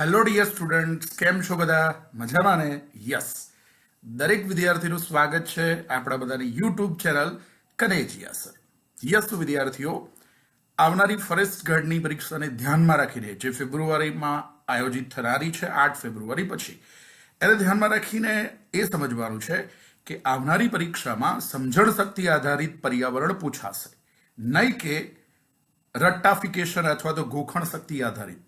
Hello dear student કેમ છો બધા? મજામાં ને? યસ દરેક વિદ્યાર્થીનું સ્વાગત છે આપણા બધાની YouTube channel Kanejiya sir yes વિદ્યાર્થીઓ, આવનારી ફરેસ્ટ ગાર્ડની પરીક્ષાને ધ્યાનમાં રાખીને જે ફેબ્રુઆરીમાં આયોજિત થનારી છે, આઠ ફેબ્રુઆરી પછી, એને ધ્યાનમાં રાખીને એ સમજવાનું છે કે આવનારી પરીક્ષામાં સમજણ શક્તિ આધારિત પર્યાવરણ પૂછાશે. નહીં કે રટ્ટાફિકેશન અથવા તો ગોખણ શક્તિ આધારિત.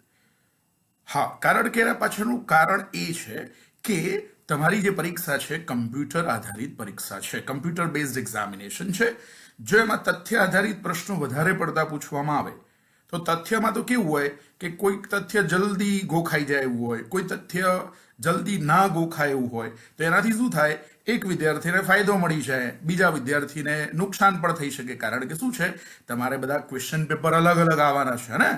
હા, કારણ કે એના પાછળનું કારણ એ છે કે તમારી જે પરીક્ષા છે, કમ્પ્યુટર આધારિત પરીક્ષા છે, કમ્પ્યુટર બેઝડ એક્ઝામિનેશન છે, જો એમાં તથ્ય આધારિત પ્રશ્નો વધારે પડતા પૂછવામાં આવે, તો તથ્યમાં તો કેવું હોય કે કોઈક તથ્ય જલ્દી ગોખાઈ જાય એવું હોય, કોઈ તથ્ય જલ્દી ના ગોખાય એવું હોય, તો એનાથી શું થાય? એક વિદ્યાર્થીને ફાયદો મળી જાય, બીજા વિદ્યાર્થીને નુકસાન પણ થઈ શકે, કારણ કે શું છે? તમારે બધા ક્વેશ્ચન પેપર અલગ અલગ આવવાના છે ને?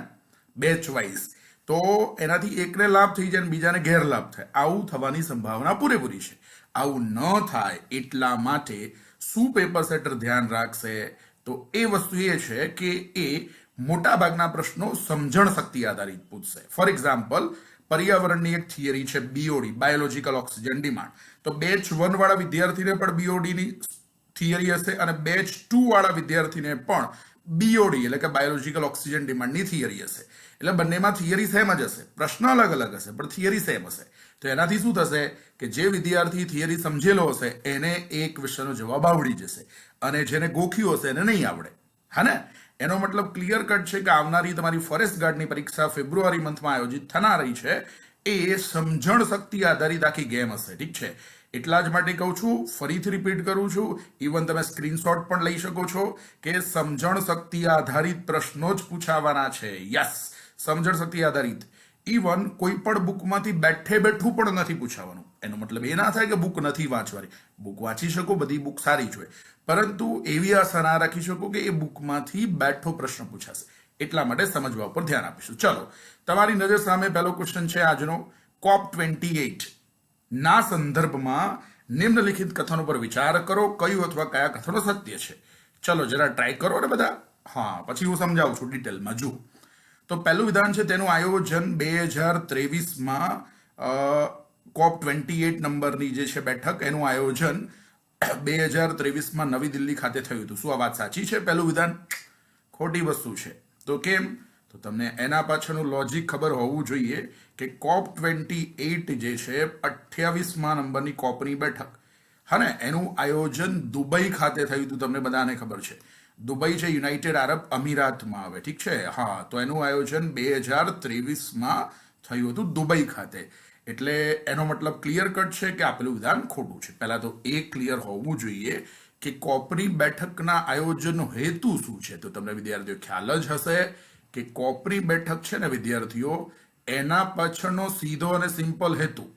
બેચ વાઇઝ તો એનાથી એકને લાભ થઈ જાય બીજાને ગેરલાભ થાય. આવું થવાની સંભાવના પૂરેપૂરી છે. આવું ન થાય એટલા માટે શું પેપર સેટર ધ્યાન રાખશે? તો એ વસ્તુ એ છે કે એ મોટાભાગના પ્રશ્નો સમજણ શક્તિ આધારિત પૂછશે. ફોર એક્ઝામ્પલ પર્યાવરણની એક થિયરી છે બીઓડી બાયોલોજીકલ ઓક્સિજન ડિમાન્ડ તો બેચ વન વાળા વિદ્યાર્થીને પણ બીઓડીની થિયરી હશે અને બેચ ટુ વાળા વિદ્યાર્થીને પણ બીઓડી એટલે કે બાયોલોજીકલ ઓક્સિજન ડિમાન્ડની થિયરી હશે. એટલે બંનેમાં થિયરી સેમ જ હશે. પ્રશ્ન અલગ અલગ હશે, પણ થિયરી સેમ હશે. તો એનાથી શું થશે કે જે વિદ્યાર્થી થિયરી સમજેલો હશે, એને એક વિષયનો જવાબ આવડી જશે અને જેને ગોખ્યું હશે એને નહીં આવડે. હા ને? એનો મતલબ ક્લિયર કટ છે કે આવનારી તમારી ફોરેસ્ટ ગાર્ડની પરીક્ષા ફેબ્રુઆરી મંથમાં આયોજિત થનારી છે. એ સમજણ શક્તિ આધારિત આખી ગેમ હશે, ઠીક છે? એટલા જ માટે કહું છું, ફરીથી રિપીટ કરું છું ઇવન તમે સ્ક્રીનશોટ પણ લઈ શકો છો કે સમજણ શક્તિ આધારિત પ્રશ્નો જ પૂછાવાના છે. યસ સમજણ શક્તિ આધારિત. ઇવન કોઈ પણ બુકમાંથી બેઠે બેઠું પણ નથી પૂછાવાનું. એનો મતલબ એ ના થાય કે બુક નથી વાંચવાની. બુક વાંચી શકો, બધી બુક સારી જોઈએ પરંતુ એવી આશા ના રાખી શકો કે એ બુકમાંથી બેઠો પ્રશ્ન પૂછાશે. એટલા માટે સમજવા ઉપર ધ્યાન આપીશું. ચલો, તમારી નજર સામે પહેલો ક્વેશ્ચન છે આજનો. કોપ ટ્વેન્ટી એઇટ ના સંદર્ભમાં નિમ્નલિખિત કથન પર વિચાર કરો, કયું અથવા કયા કથનો સત્ય છે. ચલો, જરા ટ્રાય કરો ને બધા. હા, પછી હું સમજાવું છું ડિટેલમાં જુઓ. તો પહેલું વિધાન છે તેનું આયોજન બે હજાર ત્રેવીસમાં કોપ ટ્વેન્ટી એટ નંબરની જે છે બેઠક, એનું આયોજન બે હજાર ત્રેવીસમાં નવી દિલ્હી ખાતે થયું હતું. શું આ વાત સાચી છે પહેલું વિધાન? ખોટી વસ્તુ છે. તો કેમ? તો તમને એના પાછળનું લોજિક ખબર હોવું જોઈએ કે કોપ ટ્વેન્ટી એટ જે છે અઠ્યાવીસમાં નંબરની કોપની બેઠક. હા ને એનું આયોજન દુબઈ ખાતે થયું હતું, તમને બધાને ખબર છે. દુબઈ છે યુનાઇટેડ આરબ અમીરાતમાં આવે, ઠીક છે? હા, તો એનું આયોજન બે હજાર ત્રેવીસમાં થયું હતું દુબઈ ખાતે. એટલે એનો મતલબ ક્લિયર કટ છે કે આપેલું વિધાન ખોટું છે. પહેલાં તો એ ક્લિયર હોવું જોઈએ કે કોપરી બેઠકના આયોજનનો હેતુ શું છે? તો તમને વિદ્યાર્થીઓ ખ્યાલ જ હશે કે કોપરી બેઠક છે ને વિદ્યાર્થીઓ, એના પાછળનો સીધો અને સિમ્પલ હેતુ.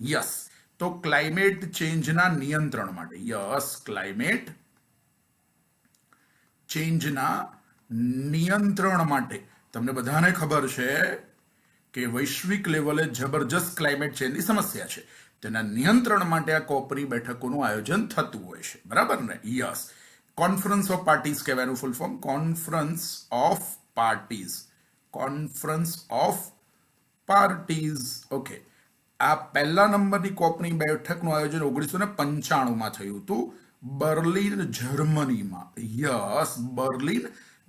યસ. તો ક્લાઇમેટ ચેન્જના નિયંત્રણ માટે. યસ ક્લાઇમેટ ચેન્જના નિયંત્રણ માટે. તમને બધાને ખબર છે કે વૈશ્વિક લેવલે જબરજસ્ત ક્લાઇમેટ ચેન્જની સમસ્યા છે. તેના નિયંત્રણ માટે આ કોપરી બેઠકોનું આયોજન થતું હોય છે. બરાબર ને? યસ કોન્ફરન્સ ઓફ પાર્ટીઝ કહેવાનું full form conference of parties conference of parties okay આ પહેલા નંબરની કોપની બેઠકનું આયોજન ઓગણીસો ને પંચાણુંમાં થયું હતું. બર્લિન, જર્મનીમાં. યસ, બર્લિન,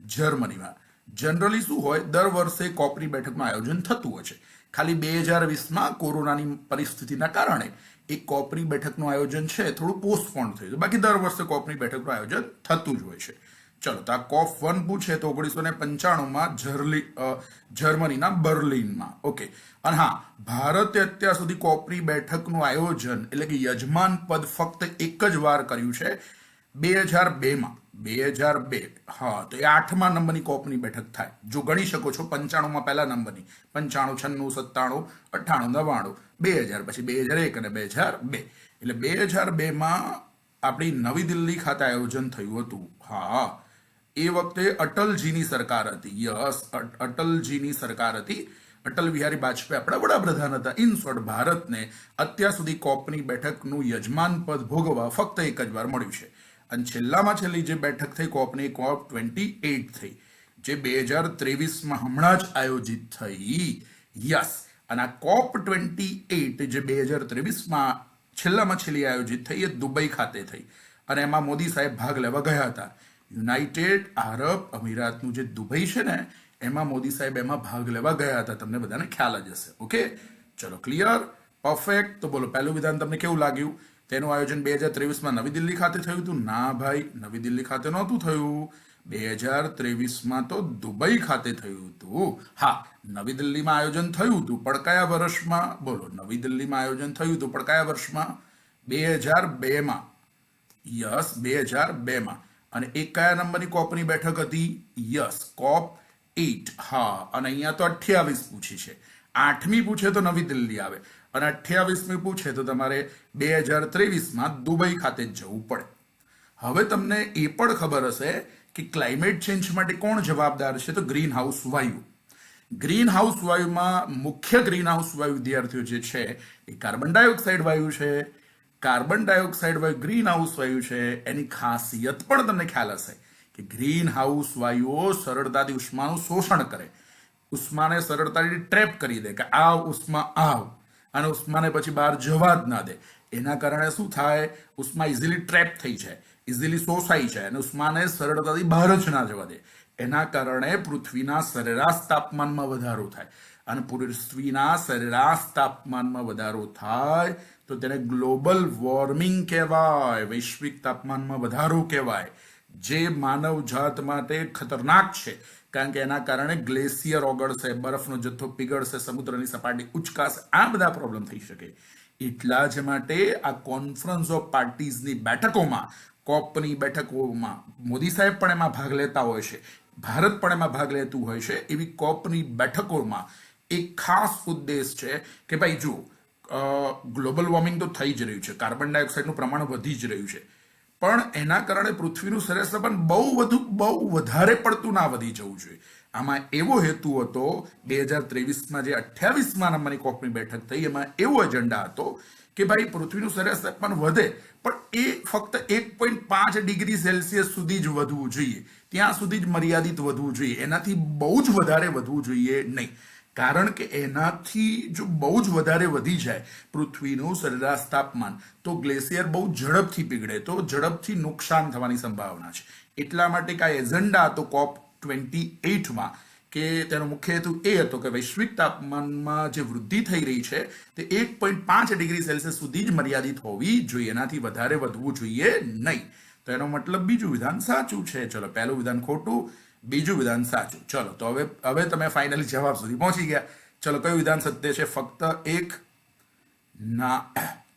જર્મનીમાં. જનરલી શું હોય? દર વર્ષે કોપરી બેઠકનું આયોજન થતું હોય છે. ખાલી બે હજાર વીસમાં કોરોનાની પરિસ્થિતિના કારણે એ કોપરી બેઠકનું આયોજન છે થોડું પોસ્ટપોન થયું બાકી દર વર્ષે કોપરી બેઠકનું આયોજન થતું જ હોય છે. ચલો, તો આ કોફ વન પૂછે તો ઓગણીસો ને પંચાણુંમાં જર્લી જર્મનીના બર્લિનમાં. ઓકે. અને હા, ભારતે અત્યાર સુધી કોપરી બેઠકનું આયોજન એટલે કે યજમાન પદ ફક્ત એક જ વાર કર્યું છે બે હજાર બેમાં બે હજાર બે હા, તો એ આઠમા નંબરની કોપની બેઠક થાય. જો ગણી શકો છો, પંચાણુંમાં પહેલા નંબરની. પંચાણું, છન્નું, સત્તાણું, અઠ્ઠાણું, નવ્વાણું. બે હજાર પછી બે હજાર એક અને બે હજાર બે એટલે બે હજાર બેમાં આપણી નવી દિલ્હી ખાતે આયોજન થયું હતું. હા. એ વખતે અટલજીની સરકાર હતી. યસ અટલજીની સરકાર હતી. અટલ બિહારી વાજપેયી આપણા વડાપ્રધાન હતા. ઇન શોર્ટ, ભારતને અત્યાર સુધી કોપની બેઠકનું યજમાન પદ ભોગવવા ફક્ત એક જ વાર મળ્યું છે. અને છેલ્લામાં છેલ્લી જે બેઠક થઈ કોપની, કોપ ટ્વેન્ટી એઇટ થઈ, જે બે હજાર ત્રેવીસમાં હમણાં જ આયોજિત થઈ. યસ, અને આ કોપ ટ્વેન્ટી એઇટ જે બે હજાર ત્રેવીસમાં છેલ્લામાં છેલ્લી આયોજિત થઈ એ દુબઈ ખાતે થઈ. અને એમાં મોદી સાહેબ ભાગ લેવા ગયા હતા. યુનાઇટેડ આરબ અમીરાતનું જે દુબઈ છે ને, એમાં મોદી સાહેબ એમાં ભાગ લેવા ગયા હતા. તમને બધાને ખ્યાલ જ હશે. ઓકે? ચલો ક્લિયર પરફેક્ટ તો બોલો, પહેલું વિધાન તમને કેવું લાગ્યું? તેનું આયોજન બે હજાર ત્રેવીસમાં નવી દિલ્હી ખાતે થયું હતું? ના ભાઈ, નવી દિલ્હી ખાતે નહોતું થયું. બે હજાર ત્રેવીસમાં તો દુબઈ ખાતે થયું હતું. હા, નવી દિલ્હીમાં આયોજન થયું હતું, પણ કયા વર્ષમાં? બોલો, નવી દિલ્હીમાં આયોજન થયું હતું, પણ કયા વર્ષમાં? બે હજાર બેમાં. યસ, બે હજાર બેમાં. અને એક કયા નંબરની કોપની બેઠક હતી? યસ, કોપ એટ, હા. અને અહીંયા તો અઠ્યાવીસ પૂછી છે. આઠમી પૂછે તો નવી દિલ્હી આવે. અને અઠ્યાવીસમી પૂછે તો તમારે બે હજાર ત્રેવીસમાં દુબઈ ખાતે જવું પડે. હવે તમને એ પણ ખબર હશે કે ક્લાઇમેટ ચેન્જ માટે કોણ જવાબદાર છે? તો ગ્રીન હાઉસ વાયુ. ગ્રીન હાઉસ વાયુમાં મુખ્ય ગ્રીન હાઉસ વાયુ વિદ્યાર્થીઓ જે છે, એ કાર્બન ડાયોક્સાઇડ વાયુ છે કાર્બન ડાયોક્સાઇડ વાયુ, ગ્રીન હાઉસ વાયુ છે, એની ખાસિયત પણ તમને ખ્યાલ હશે કે ગ્રીન હાઉસ વાયુઓ સરળતાથી ઉષ્માનું શોષણ કરે. ઉષ્માને સરળતાથી ટ્રેપ કરી દે કે આવ ઉષ્મા આવ અને ઉષ્માને પછી બહાર જવા જ ના દે. એના કારણે શું થાય? ઉષ્મા ઇઝીલી ટ્રેપ થઈ જાય ઇઝીલી શોષાઈ જાય અને ઉષ્માને સરળતાથી બહાર જ ના જવા દે. એના કારણે પૃથ્વીના સરેરાશ તાપમાનમાં વધારો થાય. અને પૃથ્વીના સરેરાશ તાપમાનમાં વધારો થાય તો તેને ગ્લોબલ વોર્મિંગ કહેવાય, વૈશ્વિક તાપમાનમાં વધારો કહેવાય. જે માનવ જાત માટે ખતરનાક છે, કારણ કે એના કારણે ગ્લેશિયર ઓગળશે, બરફનો જથ્થો પીગળશે, સમુદ્રની સપાટી ઉચકાશે, આ બધા પ્રોબ્લેમ થઈ શકે. એટલા જ માટે આ કોન્ફરન્સ ઓફ પાર્ટીઝની બેઠકોમાં કોપની બેઠકોમાં મોદી સાહેબ પણ એમાં ભાગ લેતા હોય છે. ભારત પણ એમાં ભાગ લેતું હોય છે. એવી કોપની બેઠકોમાં એક ખાસ ઉદ્દેશ છે કે ભાઈ જુઓ ગ્લોબલ વોર્મિંગ તો થઈ જ રહ્યું છે. કાર્બન ડાયોક્સાઇડનું પ્રમાણ વધી જ રહ્યું છે. પણ એના કારણે પૃથ્વીનું સરેસપન બહુ વધુ, બહુ વધારે પડતું ના વધી જવું જોઈએ. આમાં એવો હેતુ હતો, બે હજાર ત્રેવીસમાં જે અઠ્યાવીસમાં નંબરની કોપની બેઠક થઈ, એમાં એવો એજન્ડા હતો કે ભાઈ પૃથ્વીનું સરેરાશ તાપમાન વધે, પણ એ ફક્ત એક પોઈન્ટ પાંચ ડિગ્રી સેલ્સિયસ સુધી જ વધવું જોઈએ. ત્યાં સુધી જ મર્યાદિત વધવું જોઈએ. એનાથી બહુ જ વધારે વધવું જોઈએ નહીં. કારણ કે એનાથી જો બહુ જ વધારે વધી જાય પૃથ્વીનું સરેરાશ તાપમાન, તો ગ્લેશિયર બહુ ઝડપથી પીગળે, તો ઝડપથી નુકસાન થવાની સંભાવના છે. એટલા માટે કાંઈ એજન્ડા હતો કોપ ટ્વેન્ટી એઇટમાં, કે તેનો મુખ્ય હેતુ એ હતો કે વૈશ્વિક તાપમાનમાં જે વૃદ્ધિ થઈ રહી છે, તે એક પોઈન્ટ પાંચ ડિગ્રી સેલ્સિયસ સુધી જ મર્યાદિત હોવી જોઈએ, એનાથી વધારે વધવું જોઈએ નહીં. તો એનો મતલબ બીજું વિધાન સાચું છે. ચલો, પહેલું વિધાન ખોટું. બીજું વિધાન સાચું. ચલો, તો હવે હવે તમે ફાઇનલી જવાબ સુધી પહોંચી ગયા. ચલો, કયું વિધાન સત્ય છે? ફક્ત એક, ના,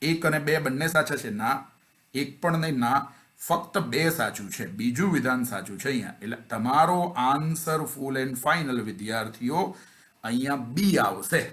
એક અને બે બંને સાચા છે. ના, એક પણ નહીં, ના, ફક્ત બે સાચું છે. બીજું વિધાન સાચું છે અહીંયા. એટલે તમારો આન્સર ફૂલ એન્ડ ફાઇનલ વિદ્યાર્થીઓ, અહીંયા બી આવશે.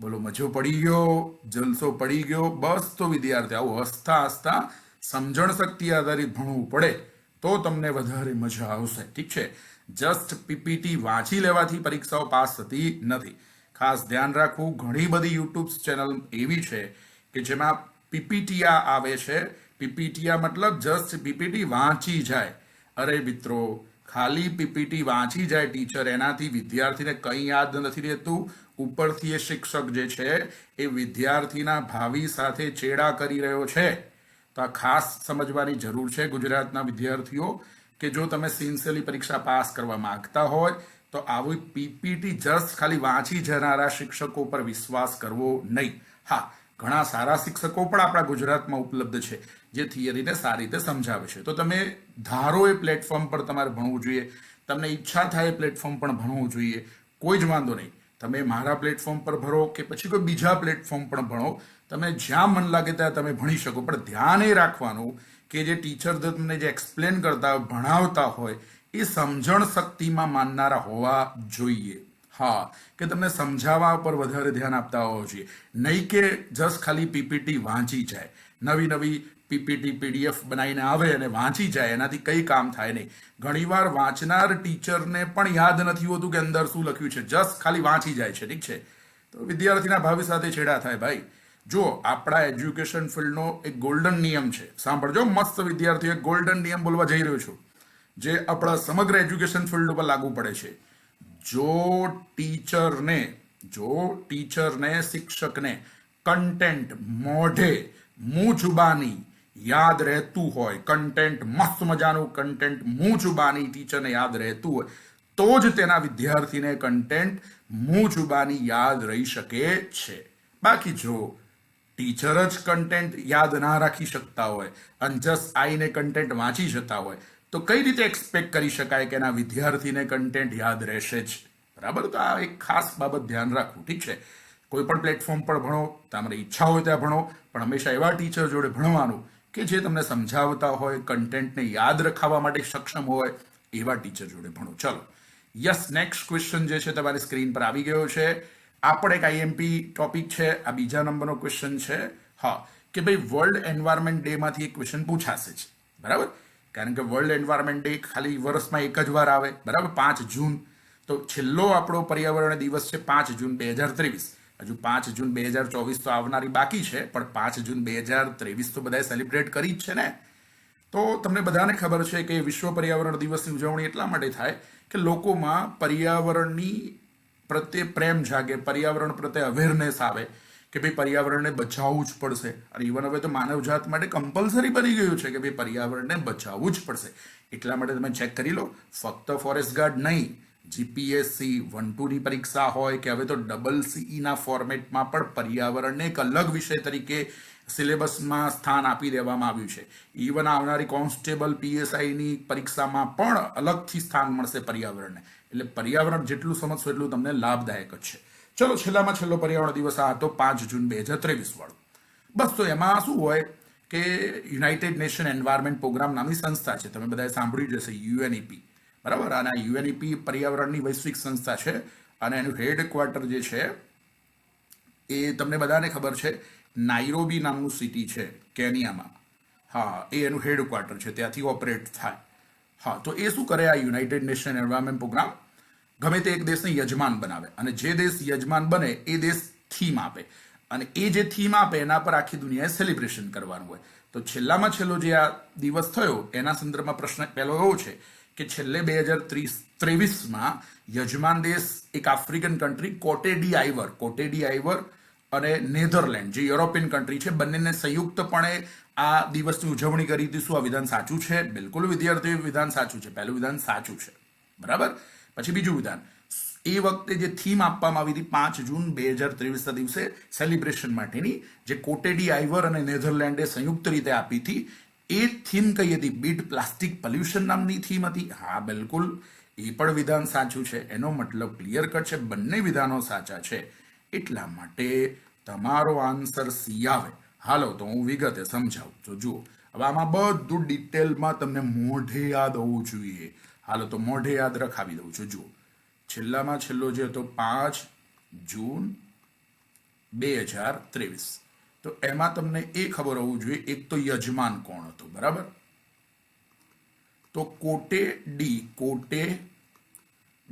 બોલો, મજો પડી ગયો? જલસો પડી ગયો? બસ, તો વિદ્યાર્થી આવું હસતા હસતા સમજણ શક્તિ આધારિત ભણવું પડે. તો તમને વધારે મજા આવશે. ઠીક છે? જસ્ટ પીપીટી વાંચી લેવાથી પરીક્ષાઓ પાસ થતી નથી. ખાસ ધ્યાન રાખવું, ઘણી બધી યુટ્યુબ ચેનલ એવી છે કે જેમાં પીપીટીયા આવે છે. પીપીટીયા મતલબ જસ્ટ પીપીટી વાંચી જાય. અરે મિત્રો, ખાલી પીપીટી વાંચી જાય ટીચર એનાથી વિદ્યાર્થીને કંઈ યાદ નથી રહેતું. ઉપરથી એ શિક્ષક જે છે, એ વિદ્યાર્થીના ભાવિ સાથે ચેડા કરી રહ્યો છે. તો આ ખાસ સમજવાની જરૂર છે ગુજરાતના વિદ્યાર્થીઓ કે જો તમે સિન્સિયરલી પરીક્ષા પાસ કરવા માંગતા હોય, તો આવી પીપીટી જસ્ટ ખાલી વાંચી જનારા શિક્ષકો પર વિશ્વાસ કરવો નહીં. હા, ઘણા સારા શિક્ષકો પણ આપણા ગુજરાતમાં ઉપલબ્ધ છે, જે થિયરીને સારી રીતે સમજાવે છે. તો તમે ધારો એ પ્લેટફોર્મ પર તમારે ભણવું જોઈએ, તમને ઈચ્છા થાય એ પ્લેટફોર્મ પણ ભણવું જોઈએ, કોઈ જ વાંધો નહીં. તમે મારા પ્લેટફોર્મ પર ભરો કે પછી કોઈ બીજા પ્લેટફોર્મ પણ ભણો તમે જ્યાં મન લાગે ત્યાં તમે ભણી શકો. પણ ધ્યાન એ રાખવાનું કે જે ટીચર તમને જે એક્સપ્લેન કરતા હોય ભણાવતા હોય, એ સમજણ શક્તિમાં માનનારા હોવા જોઈએ. હા, કે તમને સમજાવવા પર વધારે ધ્યાન આપતા હોવા જોઈએ. નહીં કે જસ્ટ ખાલી પીપીટી વાંચી જાય. નવી નવી પીપીટી, પીડીએફ બનાવીને આવે અને વાંચી જાય, એનાથી કંઈ કામ થાય નહીં. ઘણીવાર વાંચનાર ટીચરને પણ યાદ નથી હોતું કે અંદર શું લખ્યું છે. જસ્ટ ખાલી વાંચી જાય છે, ઠીક છે? તો વિદ્યાર્થીના ભાવિ સાથે છેડા થાય, ભાઈ. જો આપણા એજ્યુકેશન ફિલ્ડનો એક ગોલ્ડન નિયમ છે. સાંભળજો, મસ્ત વિદ્યાર્થીઓ, એક ગોલ્ડન નિયમ બોલવા જઈ રહ્યો છું. જે આપણા સમગ્ર એજ્યુકેશન ફિલ્ડ ઉપર લાગુ પડે છે. જો ટીચરને જો ટીચરને, શિક્ષકને કન્ટેન્ટ મોઢે મું જુબાની યાદ રહેતું હોય કન્ટેન્ટ મસ્ત મજાનું કન્ટેન્ટ મું જુબાની ટીચરને યાદ રહેતું હોય, તો જ તેના વિદ્યાર્થીને કન્ટેન્ટ મું જુબાની યાદ રહી શકે છે. બાકી જો ટીચર જ કન્ટેન્ટ યાદ ના રાખી શકતા હોય અને જસ્ટ આઈને કન્ટેન્ટ વાંચી જતા હોય, તો કઈ રીતે એક્સપેક્ટ કરી શકાય કે એના વિદ્યાર્થીને કન્ટેન્ટ યાદ રહેશે જ? બરાબર? તો આ એક ખાસ બાબત ધ્યાન રાખવું, ઠીક છે? કોઈ પણ પ્લેટફોર્મ પર ભણો, તમારી ઈચ્છા હોય ત્યાં ભણો, પણ હંમેશા એવા ટીચર જોડે ભણવાનું કે જે તમને સમજાવતા હોય કન્ટેન્ટને યાદ રખાવવા માટે સક્ષમ હોય, એવા ટીચર જોડે ભણો. ચલો યસ નેક્સ્ટ ક્વેશ્ચન જે છે તમારી સ્ક્રીન પર આવી ગયો છે. આ પણ એક આઈએમપી ટોપિક છે, આ બીજા નંબરનો ક્વેશ્ચન છે. હા, કે ભાઈ વર્લ્ડ એન્વાયરમેન્ટ ડે માંથી એક ક્વેશ્ચન પૂછાશે જ. બરાબર? કારણ કે વર્લ્ડ એન્વાયરમેન્ટ ડે ખાલી વર્ષમાં એક જ વાર આવે. બરાબર? પાંચ જૂન. તો છેલ્લો આપણો પર્યાવરણ દિવસ છે પાંચ જૂન બે હજાર ત્રેવીસ. હજુ પાંચ જૂન બે હજાર ચોવીસ તો આવનારી બાકી છે, પણ પાંચ જૂન બે હજાર ત્રેવીસ તો બધાએ સેલિબ્રેટ કરી જ છે ને? તો તમને બધાને ખબર છે કે વિશ્વ પર્યાવરણ દિવસની ઉજવણી એટલા માટે થાય કે લોકોમાં પર્યાવરણની પ્રત્યે પ્રેમ જાગે, પર્યાવરણ પ્રત્યે અવેરનેસ આવે કે ભાઈ પર્યાવરણને બચાવવું જ પડશે. અને ઇવન હવે તો માનવજાત માટે કમ્પલસરી બની ગયું છે કે ભાઈ પર્યાવરણને બચાવવું જ પડશે. એટલા માટે તમે ચેક કરી લો, ફક્ત ફોરેસ્ટ ગાર્ડ નહીં જીપીએસસી વન ટુની પરીક્ષા હોય કે હવે તો ડબલ સીઈના ફોર્મેટમાં પણ પર્યાવરણને એક અલગ વિષય તરીકે સિલેબસમાં સ્થાન આપી દેવામાં આવ્યું છે. ઇવન આવનારી કોન્સ્ટેબલ પીએસઆઈની પરીક્ષામાં પણ અલગથી સ્થાન મળશે પર્યાવરણને. એટલે પર્યાવરણ જેટલું સમજશો એટલું તમને લાભદાયક છે. ચલો, છેલ્લામાં છેલ્લો પર્યાવરણ દિવસ આ હતો પાંચ જૂન બે હજાર ત્રેવીસ વાળો. બસ, તો એમાં શું હોય કે યુનાઇટેડ નેશન એન્વાયરમેન્ટ પ્રોગ્રામ નામની સંસ્થા છે. તમે બધાએ સાંભળ્યું જ હશે, યુએનઈપી. બરાબર? અને આ યુએનઈપી પર્યાવરણની વૈશ્વિક સંસ્થા છે અને એનું હેડક્વાર્ટર જે છે એ તમને બધાને ખબર છે, નાઇરોબી નામનું સિટી છે કેનિયામાં. હા, એ એનું હેડક્વાર્ટર છે. ત્યાંથી ઓપરેટ થાય. હા, તો એ શું કરે આ યુનાઇટેડ નેશન એન્વાયરમેન્ટ પ્રોગ્રામ ગમે તે એક દેશને યજમાન બનાવે અને જે દેશ યજમાન બને એ દેશ થીમ આપે. અને એ જે થીમ આપે એના પર આખી દુનિયાએ સેલિબ્રેશન કરવાનું હોય. તો છેલ્લામાં છેલ્લો જે આ દિવસ થયો, એના સંદર્ભમાં પ્રશ્ન પહેલો એવો છે કે છેલ્લે બે હજાર ત્રીસ, ત્રેવીસમાં યજમાન દેશ એક આફ્રિકન કન્ટ્રી કોટેડી આઈવર કોટેડી આઈવર અને નેધરલેન્ડ, જે યુરોપિયન કન્ટ્રી છે, બંનેને સંયુક્તપણે આ દિવસની ઉજવણી કરી હતી શું આ વિધાન સાચું છે? બિલકુલ વિદ્યાર્થીઓ વિધાન સાચું છે. પહેલું વિધાન સાચું છે. બરાબર? પછી બીજું વિધાન. એ વખતે જે થીમ આપવામાં આવી હતી પાંચ જૂન બે હજાર ત્રેવીસના દિવસે સેલિબ્રેશન માટેની, જે કોટેડી આઈવર અને નેધરલેન્ડે સંયુક્ત રીતે આપી હતી, એ થીમ કઈ હતી? બીટ પ્લાસ્ટિક પોલ્યુશન નામની થીમ હતી. હા, બિલકુલ. એ પણ વિધાન સાચું છે. એનો મતલબ ક્લિયર કટ છે. બંને વિધાનો સાચા છે. એટલા માટે તમારો આન્સર સી આવે. હાલો, તો હું વિગતે સમજાવું. તો જુઓ, હવે આમાં બધું ડિટેલમાં તમને મોઢે યાદ હોવું જોઈએ. હાલો, તો મોઢે યાદ રખાવી દઉં છું. જુઓ, છેલ્લામાં છેલ્લો જે હતો પાંચ જૂન બે હજાર ત્રેવીસ. તો એમાં તમને એ ખબર હોવું જોઈએ, એક તો યજમાન કોણ હતું, બરાબર? તો કોટે ડી કોટે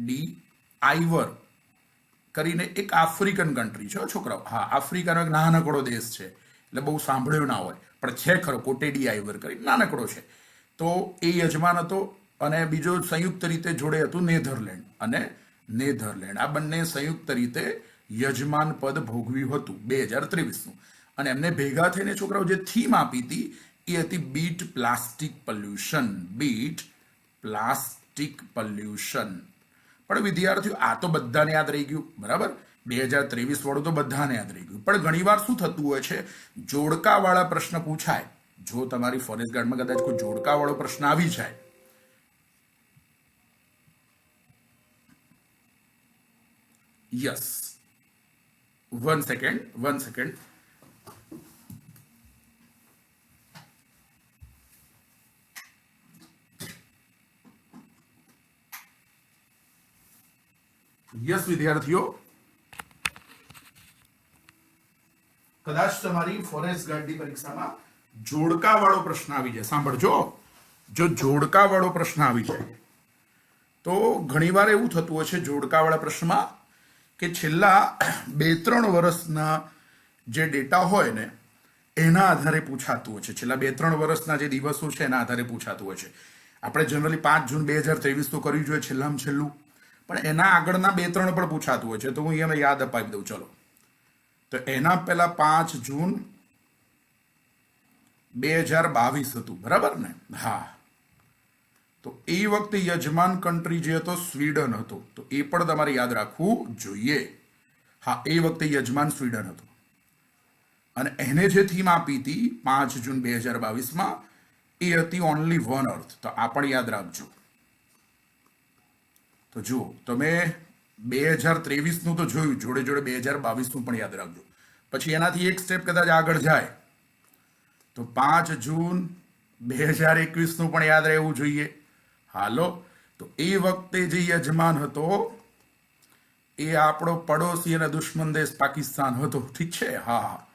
ડી આઈવર. કરીને એક આફ્રિકન કન્ટ્રી છે છોકરાઓ. હા, આફ્રિકાનો એક નાનકડો દેશ છે. એટલે બહુ સાંભળ્યું ના હોય. પણ છે ખરો, કોટેડી આઈવર કરી નાનકડો છે. તો એ યજમાન હતો અને બીજો સંયુક્ત રીતે જોડે હતું નેધરલેન્ડ. અને નેધરલેન્ડ, આ બંને સંયુક્ત રીતે યજમાન પદ ભોગવ્યું હતું બે હજાર ત્રેવીસનું. અને એમને ભેગા થઈને છોકરાઓ જે થીમ આપી હતી, એ હતી beat plastic pollution. Beat plastic pollution. પણ વિદ્યાર્થીઓ, આ તો બધાને યાદ રહી ગયું, બરાબર? બે હજાર ત્રેવીસ વાળું તો બધાને યાદ રહી ગયું. પણ ઘણીવાર શું થતું હોય છે? જોડકાવાળા પ્રશ્ન પૂછાય. જો તમારી ફોરેસ્ટ ગાર્ડમાં કદાચ કોઈ જોડકાવાળો પ્રશ્ન આવી જાય. Yes. One second one second. Yes વિદ્યાર્થીઓ. કદાચ તમારી ફોરેસ્ટ ગાર્ડની પરીક્ષામાં જોડકા વાળો પ્રશ્ન આવી જાય. સાંભળજો. જો જોડકા વાળો પ્રશ્ન આવી જાય, તો ઘણીવાર એવું થતું હોય છે જોડકાવાળા પ્રશ્નમાં કે છેલ્લા બે ત્રણ વર્ષના જે ડેટા હોય ને, એના આધારે પૂછાતું હોય છે. છેલ્લા બે ત્રણ વર્ષના જે દિવસો છે એના આધારે પૂછાતું હોય છે. આપણે જનરલી પાંચ જૂન બે હજાર ત્રેવીસ તો કરવી જોઈએ છેલ્લામાં છેલ્લું. પણ એના આગળના બે, ત્રણ પણ પૂછાતું હોય છે, તો હું એને યાદ અપાવી દઉં. ચલો. તો એના પહેલા પાંચ જૂન બે હજાર બાવીસ હતું, બરાબર ને? હા. તો એ વખતે યજમાન કન્ટ્રી જે હતો, સ્વીડન હતો. તો એ પણ તમારે યાદ રાખવું જોઈએ. હા, એ વખતે યજમાન સ્વીડન હતું. અને એને જે થીમ આપી હતી પાંચ જૂન બે હજાર બાવીસમાં, એ હતી ઓનલી વન અર્થ તો આ પણ યાદ રાખજો. તો જુઓ, તમે બે હજાર ત્રેવીસનું તો જોયું, જોડે જોડે બે હજાર બાવીસનું પણ યાદ રાખજો. પછી એનાથી એક સ્ટેપ કદાચ આગળ જાય. તો પાંચ જૂન બે હજાર એકવીસનું પણ યાદ રહેવું જોઈએ. હાલો, તો એ વખતે જે યજમાન હતો, એ આપણો પડોશી અને દુશ્મન દેશ પાકિસ્તાન હતો. ઠીક છે? હા હા.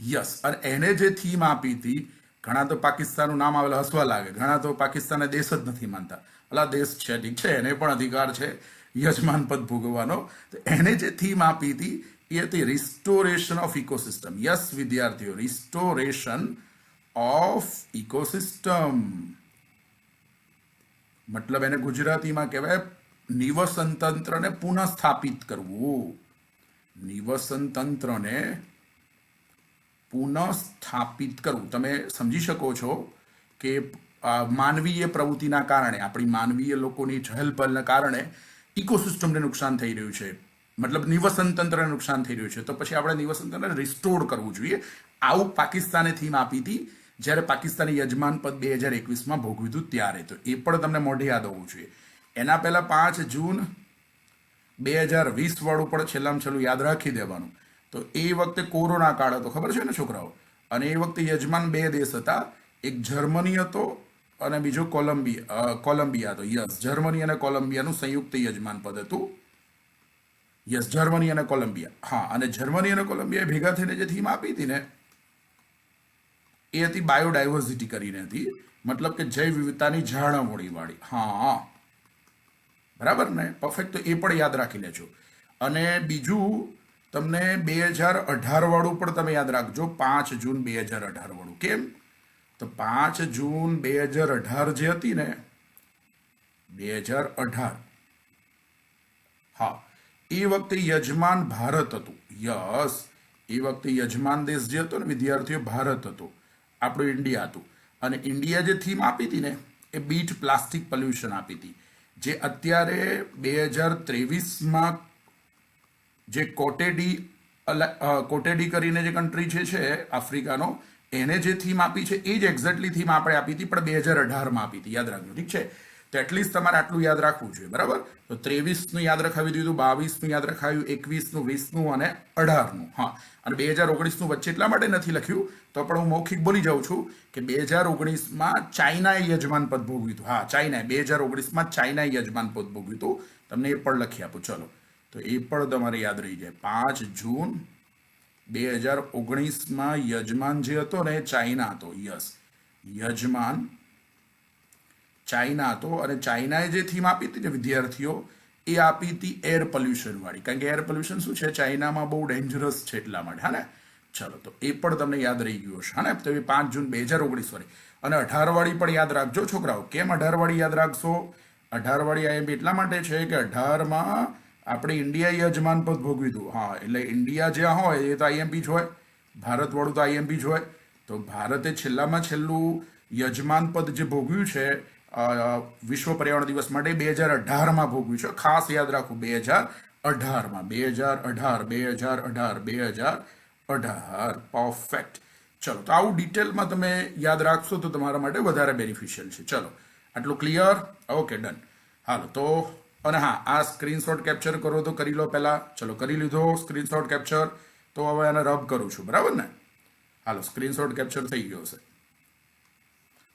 યસ અને એને જે થીમ આપી હતી, ઘણા તો પાકિસ્તાનનું નામ આવેલા હસવા લાગે, ઘણા તો પાકિસ્તાનને દેશ જ નથી માનતા. અલા, દેશ છે, ઠીક છે, એને પણ અધિકાર છે, યજમાન પદ ભોગવવાનો. તો એને જે થીમ આપી હતી, એ હતી રિસ્ટોરેશન ઓફ ઇકોસિસ્ટમ યસ વિદ્યાર્થીઓ રિસ્ટોરેશન ઓફ ઇકોસિસ્ટમ મતલબ એને ગુજરાતીમાં કહેવાય નિવસન તંત્રને પુનઃસ્થાપિત કરવું. નિવસન તંત્રને પુનઃસ્થાપિત કરવું. તમે સમજી શકો છો કે માનવીય પ્રવૃત્તિના કારણે, આપણી માનવીય લોકોની ચહલપહલના કારણે ઇકોસિસ્ટમને નુકસાન થઈ રહ્યું છે. મતલબ નિવસન તંત્રને નુકસાન થઈ રહ્યું છે. તો પછી આપણે નિવસન તંત્રને રિસ્ટોર કરવું જોઈએ. આવું પાકિસ્તાને થીમ આપી હતી, જ્યારે પાકિસ્તાને યજમાન પદ બે હજાર એકવીસમાં ભોગવ્યું હતું ત્યારે. તો એ પણ તમને મોઢે યાદ હોવું જોઈએ. એના પહેલા પાંચ જૂન બે હજાર વીસ વાળું પણ છેલ્લામાં છેલ્લું યાદ રાખી દેવાનું. તો એ વખતે કોરોના કાળ હતો. ખબર છે ને છોકરાઓ? અને એ વખતે યજમાન બે દેશ હતા. એક જર્મની હતો અને બીજો કોલંબિયા કોલંબિયા હતો યસ, જર્મની અને કોલંબિયાનું સંયુક્ત યજમાન પદ હતું. યસ, જર્મની અને કોલંબિયા. હા, અને જર્મની અને કોલંબિયાએ ભેગા થઈને જે થીમ આપી હતી ને, એ હતી બાયોડાયવર્સિટી કરીને હતી. મતલબ કે જૈવ વિવિધતાની જાળવણીવાળી. હા. બરાબર ને? પરફેક્ટ તો એ પણ યાદ રાખી લેજો. અને બીજું, તમને બે હજાર અઢાર વાળું પણ તમે યાદ રાખજો. પાંચ જૂન બે હજાર અઢાર વાળું. કેમ? તો પાંચ જૂન બે હજાર અઢાર જે હતી ને, બે હજાર અઢાર. હા, એ વખતે યજમાન ભારત હતું. યસ, એ વખતે યજમાન દેશ જે હતો ને, વિદ્યાર્થીઓ ભારત હતો. આપણું ઇન્ડિયા હતું. અને ઇન્ડિયા જે થીમ આપી હતી ને, એ બીટ પ્લાસ્ટિક પોલ્યુશન આપી હતી. જે અત્યારે બે હજાર ત્રેવીસમાં જે કોટેડી કોટેડી કરીને જે કન્ટ્રી છે, આફ્રિકાનો એને જે થીમ આપી છે, એ જ એક્ઝેક્ટલી થીમ આપણે આપી હતી, પણ બે હજાર અઢારમાં આપી હતી. યાદ રાખજો, ઠીક છે? તો એટલીસ્ટ તમારે આટલું યાદ રાખવું જોઈએ, બરાબર? તો ત્રેવીસનું યાદ રખાવી દીધું, બાવીસનું યાદ રખાવ્યું એકવીસનું, વીસનું અને અઢારનું, હા. અને બે હજાર ઓગણીસનું વચ્ચે એટલા માટે નથી લખ્યું, તો પણ હું મૌખિક બોલી જાઉં છું કે બે હજાર ઓગણીસમાં ચાઇનાએ યજમાન પદ ભોગવ્યું હતું. હા, ચાઇનાએ, બે હજાર ઓગણીસમાં ચાઇનાએ યજમાન પદ ભોગવ્યું હતું. તમને એ પણ લખી આપું. ચલો, તો એ પણ તમારે યાદ રહી જાય. પાંચ જૂન બે હજાર ઓગણીસમાં યજમાન જે હતો ને ચાઇના હતો, યસ. યજમાન ચાઇના હતો અને ચાઇનાએ જે થીમ આપી હતી ને વિદ્યાર્થીઓ, એ આપી હતી એર પોલ્યુશન વાળી કારણ કે એર પોલ્યુશન શું છે? ચાઇનામાં બહુ ડેન્જરસ છે એટલા માટે. હા ને? ચલો, તો એ પણ તમને યાદ રહી ગયું હશે. હા ને? તો એ પાંચ જૂન બે હજાર ઓગણીસ વાળી અને અઢારવાળી પણ યાદ રાખજો, છોકરાઓ. કેમ અઢારવાળી યાદ રાખશો? અઢારવાળી આઈએમપી એટલા માટે છે કે અઢારમાં આપણે ઇન્ડિયા યજમાન પદ ભોગવ્યું હતું હા, એટલે ઇન્ડિયા જ્યાં હોય એ તો આઈએમપી જ હોય. ભારતવાળું તો આઈએમપી જ હોય. તો ભારતે છેલ્લામાં છેલ્લું યજમાન પદ જે ભોગવ્યું છે વિશ્વ પર્યાવરણ દિવસ માટે બે હજાર અઢારમાં ભોગવ્યું છે. ખાસ યાદ રાખવું બે હજાર અઢારમાં. બે હજાર અઢાર, બે હજાર અઢાર, બે હજાર અઢાર. પરફેક્ટ ચલો, તો આવું ડિટેલમાં તમે યાદ રાખશો તો તમારા માટે વધારે બેનિફિશિયલ છે. ચલો, આટલું ક્લિયર ઓકે ડન હાલો, તો અને હા, આ સ્ક્રીનશોટ કેપ્ચર કરો તો કરી લો પહેલાં. ચલો, કરી લીધો સ્ક્રીનશોટ કેપ્ચર તો હવે આને રબ કરું છું, બરાબર ને? હાલો સ્ક્રીનશોટ કેપ્ચર થઈ ગયો છે.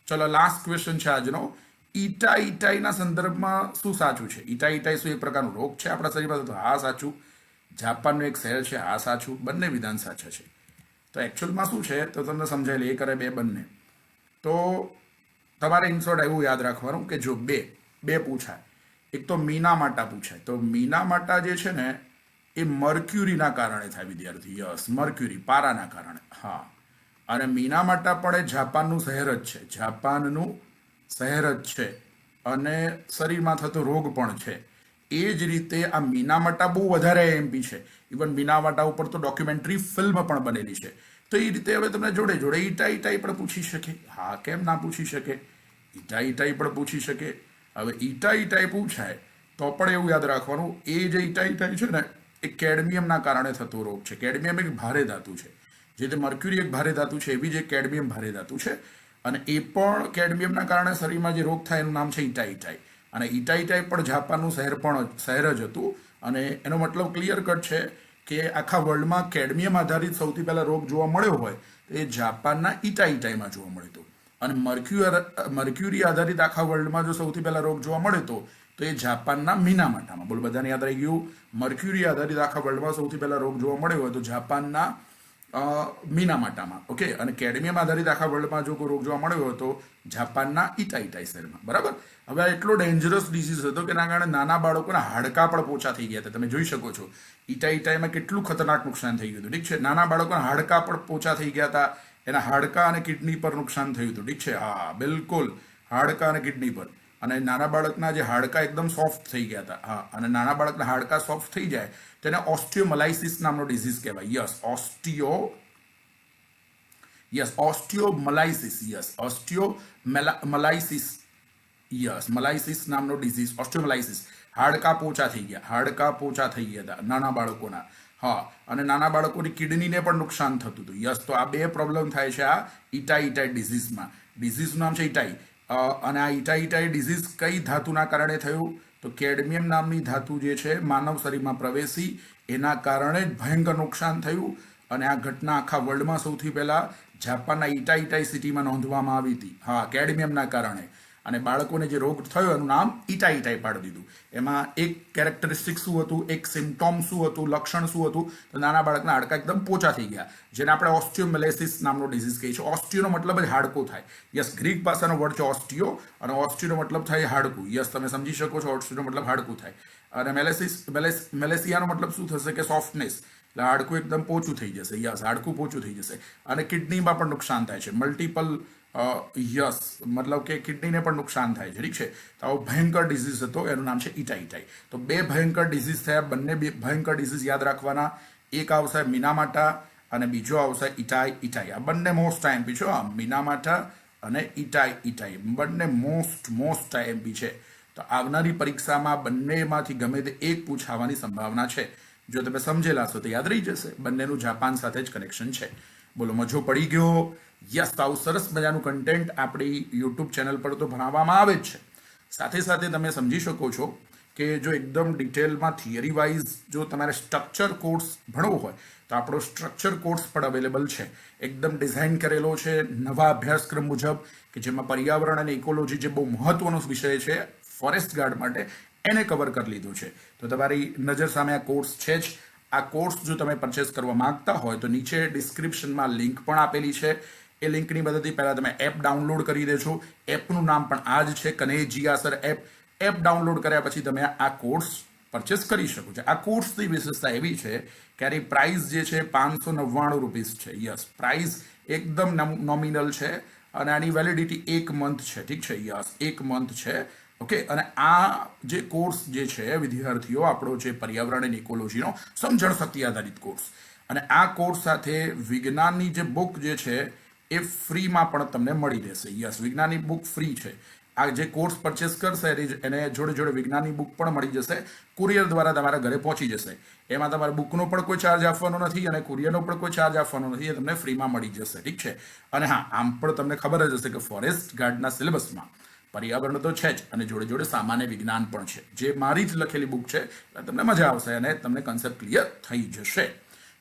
ચલો લાસ્ટ ક્વેશ્ચન છે આજનો. ઈટા ઈટાઈના સંદર્ભમાં શું સાચું છે? ઈટા ઈટાઈ શું એક પ્રકારનો રોગ છે આપણા શરીરમાં તો હા, સાચું. જાપાનનું એક શહેર છે, હા, સાચું. બંને વિધાન સાચા છે. તો એકચ્યુઅલમાં શું છે? તો તમને સમજાયેલું, એક અને બે બંને. તો તમારે ઇન્સોર્ટ એવું યાદ રાખવાનું કે જો બે બે પૂછાય. એક તો મીના માટા પૂછાય. તો મીના માટા જે છે ને, એ મર્ક્યુરીના કારણે થાય વિદ્યાર્થી. યસ, મર્ક્યુરી, પારાના કારણે. હા. અને મીના માટા પણ એ જાપાનનું શહેર જ છે. જાપાનનું શહેર જ છે. અને શરીરમાં થતો રોગ પણ છે. એ જ રીતે આ મીનામાટા બહુ વધારે એમપી છે. ઇવન મીનામાટા ઉપર તો ડોક્યુમેન્ટરી ફિલ્મ પણ બનેલી છે. તો એ રીતે હવે તમને જોડે જોડે ઈટા ઈટાઈ પણ પૂછી શકે. હા, કેમ ના પૂછી શકે? ઈટા ઈટાઈ પણ પૂછી શકે. હવે ઈટા ઈટાઈ પૂછાય તો પણ એવું યાદ રાખવાનું, એ જે ઈટા ઈટાઈ છે ને, એ કેડમિયમના કારણે થતો રોગ છે. કેડમિયમ એક ભારે ધાતુ છે. જે તે મર્ક્યુરી એક ભારે ધાતુ છે, એવી જ કેડમિયમ ભારે ધાતુ છે. અને એ પણ કેડમિયમના કારણે શરીરમાં જે રોગ થાય એનું નામ છે ઈટા ઈટાઈ અને ઈટા ઈટાઈ પણ જાપાનનું શહેર પણ, શહેર જ હતું. અને એનો મતલબ ક્લિયર કટ છે કે આખા વર્લ્ડમાં કેડમિયમ આધારિત સૌથી પહેલાં રોગ જોવા મળ્યો હોય, તો એ જાપાનના ઈટા ઈટાઈમાં જોવા મળ્યો હતો. અને મર્ક્યુઅર મર્ક્યુરી આધારિત આખા વર્લ્ડમાં જો સૌથી પહેલા રોગ જોવા મળે તો તો એ જાપાનના મીનામાટામાં. બોલ, બધાને યાદ રહી ગયું? મર્ક્યુરી આધારિત આખા વર્લ્ડમાં સૌથી પહેલા રોગ જોવા મળ્યો હોય તો જાપાનના મીનામાટામાં. ઓકે? અને કેડમિયમ આધારિત આખા વર્લ્ડમાં જો કોઈ રોગ જોવા મળ્યો હોય તો જાપાનના ઇટા ઇટાઈ શહેરમાં. બરાબર? હવે આ એટલો ડેન્જરસ ડિસીઝ હતો કે એના કારણે નાના બાળકોના હાડકા પણ પોચા થઈ ગયા હતા. તમે જોઈ શકો છો. ઇટા ઇટાઈમાં કેટલું ખતરનાક નુકસાન થઈ ગયું હતું. ઠીક છે? નાના બાળકોના હાડકા પણ પોચા થઈ ગયા હતા. એના હાડકા અને કિડની પર નુકસાન થયું હતું. ઠીક છે? હા, બિલકુલ. હાડકા અને કિડની પર. અને નાના બાળકના જે હાડકા એકદમ સોફ્ટ થઈ ગયા હતા. હા, અને નાના બાળકના હાડકા સોફ્ટ થઈ જાય તેને ઓસ્ટિયોમલાઇસિસ નામનો ડિઝીઝ કહેવાય. Yes, osteo, yes, osteomalacia yes osteomalacia yes, malacia નામનો ડિઝીઝ, ઓસ્ટિયોમલાઇસિસ. હાડકા પોચા થઈ ગયા. હાડકા પોચા થઈ ગયા હતા નાના બાળકોના. હા, અને નાના બાળકોની કિડનીને પણ નુકસાન થતું હતું. યસ, તો આ બે પ્રોબ્લેમ થાય છે આ ઇટાઈ ઇટાઈ ડિઝીઝમાં ડિઝીઝનું નામ છે ઇટાઈ અને આ ઇટાઈ ઇટાઈ ડિઝીઝ કઈ ધાતુના કારણે થયું? તો કેડમિયમ નામની ધાતુ જે છે, માનવ શરીરમાં પ્રવેશી, એના કારણે જ ભયંકર નુકસાન થયું. અને આ ઘટના આખા વર્લ્ડમાં સૌથી પહેલાં જાપાનના ઇટાઇટાઈ સિટીમાં નોંધવામાં આવી હતી. હા, કેડમિયમના કારણે. અને બાળકોને જે રોગ થયો એનું નામ ઈટા ઇટાઈ પાડી દીધું. એમાં એક કેરેક્ટરિસ્ટિક શું હતું? એક સિમ્ટોમ શું હતું? લક્ષણ શું હતું? તો નાના બાળકના હાડકા એકદમ પોચા થઈ ગયા. જેને આપણે ઓસ્ટિયોમેલેસિસ નામનો ડિઝીઝ કહીએ છીએ. ઓસ્ટિયોનો મતલબ જ હાડકું થાય. યસ ગ્રીક ભાષાનો વર્ડ છે ઓસ્ટિયો અને ઓસ્ટિયોનો મતલબ થાય હાડકું. યસ તમે સમજી શકો છો ઓસ્ટિયોનો મતલબ હાડકું થાય. અને મેલેસિસ મેલેસ મેલેસિયાનો મતલબ શું થશે કે સોફ્ટનેસ એટલે હાડકું એકદમ પોચું થઈ જશે. યસ, હાડકું પોચું થઈ જશે. અને કિડનીમાં પણ નુકસાન થાય છે. મલ્ટિપલ યસ, મતલબ કે કિડનીને પણ નુકસાન થાય છે. ઠીક છે? તો આવો ભયંકર ડિઝીઝ હતો. એનું નામ છે ઇટાઈ ઇટાઈ તો બે ભયંકર ડિઝીઝ થયા. બંને ભયંકર ડિઝીઝ યાદ રાખવાના. એક આવશે મીનામાટા અને બીજો આવશે ઇટાઈ ઇટાઈ આ બંને મોસ્ટ ટાઈમ પી છો મીનામાટા અને ઇટાઈ ઇટાઈ બંને મોસ્ટ મોસ્ટ ટાઈમ પી છે. તો આવનારી પરીક્ષામાં બંનેમાંથી ગમે તે એક પૂછાવાની સંભાવના છે. જો તમે સમજેલા છો, તો યાદ રહી જશે. બંનેનું જાપાન સાથે જ કનેક્શન છે. બોલો, મજો પડી ગયો? યસ આવું સરસ મજાનું કન્ટેન્ટ આપણી યુટ્યુબ ચેનલ પર તો ભણાવવામાં આવે જ છે. સાથે સાથે તમે સમજી શકો છો કે જો એકદમ ડિટેલમાં થિયરી વાઇઝ જો તમારે સ્ટ્રક્ચર કોર્સ ભણવો હોય, તો આપણો સ્ટ્રક્ચર કોર્સ પણ અવેલેબલ છે. એકદમ ડિઝાઇન કરેલો છે, નવા અભ્યાસક્રમ મુજબ, કે જેમાં પર્યાવરણ અને ઇકોલોજી જે બહુ મહત્વનો વિષય છે ફોરેસ્ટ ગાર્ડ માટે એને કવર કરી લીધું છે. તો તમારી નજર સામે આ કોર્સ છે જ. આ કોર્સ જો તમે પરચેસ કરવા માંગતા હોય તો નીચે ડિસ્ક્રિપ્શનમાં લિંક પણ આપેલી છે. એ લિંકની મદદથી પહેલાં તમે એપ ડાઉનલોડ કરી દેજો. એપનું નામ પણ આ જ છે કનેજીયાસર એપ એપ ડાઉનલોડ કર્યા પછી તમે આ કોર્સ પરચેસ કરી શકો છો. આ કોર્સની વિશેષતા એવી છે કે આની પ્રાઇસ જે છે પાંચસો નવ્વાણું રૂપીસ છે. યસ પ્રાઇસ એકદમ નોમિનલ છે અને આની વેલિડિટી એક મંથ છે. ઠીક છે? યસ, એક મંથ છે. ઓકે, અને આ જે કોર્સ જે છે, વિદ્યાર્થીઓ, આપણો જે પર્યાવરણ અને ઇકોલોજીનો સમજણ શક્તિ આધારિત કોર્સ. અને આ કોર્સ સાથે વિજ્ઞાનની જે બુક જે છે, એ ફ્રીમાં પણ તમને મળી રહેશે. યસ, વિજ્ઞાનની બુક ફ્રી છે. આ જે કોર્સ પરચેસ કરશે, એને જોડે જોડે વિજ્ઞાનની બુક પણ મળી જશે. કુરિયર દ્વારા તમારા ઘરે પહોંચી જશે. એમાં તમારે બુકનો પણ કોઈ ચાર્જ આપવાનો નથી અને કુરિયરનો પણ કોઈ ચાર્જ આપવાનો નથી. એ તમને ફ્રીમાં મળી જશે. ઠીક છે? અને હા, આમ પણ તમને ખબર જ હશે કે ફોરેસ્ટ ગાર્ડના સિલેબસમાં પર્યાવરણ તો છે જ, અને જોડે જોડે સામાન્ય વિજ્ઞાન પણ છે. જે મારી જ લખેલી બુક છે તમને મજા આવશે અને તમને કન્સેપ્ટ ક્લિયર થઈ જશે.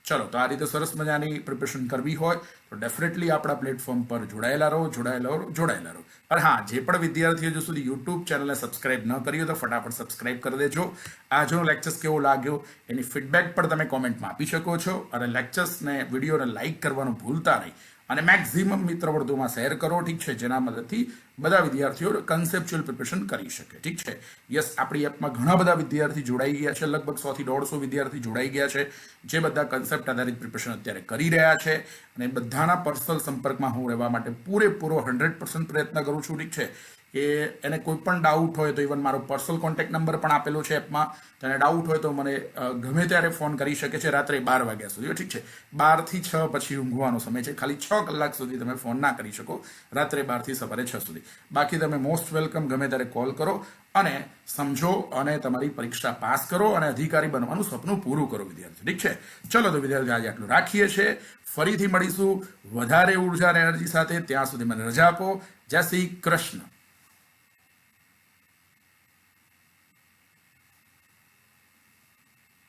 ચલો, તો આ રીતે સરસ મજાની પ્રિપરેશન કરવી હોય, તો ડેફિનેટલી આપણા પ્લેટફોર્મ પર જોડાયેલા રહો જોડાયેલા રહો જોડાયેલા રહો. પણ હા, જે પણ વિદ્યાર્થીઓ જો સુધી યુટ્યુબ ચેનલને સબસ્ક્રાઇબ ન કરી તો ફટાફટ સબસ્ક્રાઇબ કરી દેજો. આજનો લેક્ચર્સ કેવો લાગ્યો, એની ફીડબેક પણ તમે કોમેન્ટમાં આપી શકો છો. અને લેક્ચર્સને વિડીયોને લાઇક કરવાનું ભૂલતા નહીં. અને મેક્ઝિમમ મિત્ર વર્તુળમાં શેર કરો, ઠીક છે? જેના મદદથી બધા વિદ્યાર્થીઓ કન્સેપ્ચ્યુઅલ પ્રિપરેશન કરી શકે, ઠીક છે? યસ આપણી એપમાં ઘણા બધા વિદ્યાર્થી જોડાઈ ગયા છે, લગભગ સોથી દોઢસો વિદ્યાર્થી જોડાઈ ગયા છે, જે બધા કન્સેપ્ટ આધારિત પ્રિપરેશન અત્યારે કરી રહ્યા છે. અને બધાના પર્સનલ સંપર્કમાં હું રહેવા માટે પૂરેપૂરો હંડ્રેડ પ્રયત્ન કરું છું, ઠીક છે? કે એને કોઈ પણ ડાઉટ હોય તો ઇવન મારો પર્સનલ કોન્ટેક્ટ નંબર પણ આપેલો છે એપમાં તો એને ડાઉટ હોય તો મને ગમે ત્યારે ફોન કરી શકે છે રાત્રે બાર વાગ્યા સુધી. ઠીક છે. બારથી છ પછી ઊંઘવાનો સમય છે. ખાલી છ કલાક સુધી તમે ફોન ના કરી શકો. રાત્રે બારથી સવારે છ સુધી. બાકી તમે મોસ્ટ વેલકમ ગમે ત્યારે કોલ કરો અને સમજો અને તમારી પરીક્ષા પાસ કરો અને અધિકારી બનવાનું સપનું પૂરું કરો, વિદ્યાર્થી. ઠીક છે? ચલો, તો વિદ્યાર્થી, આજે આટલું રાખીએ છીએ ફરીથી મળીશું. વધારે ઊર્જા અને એનર્જી સાથે. ત્યાં સુધી મને રજા આપો. જય શ્રી કૃષ્ણ.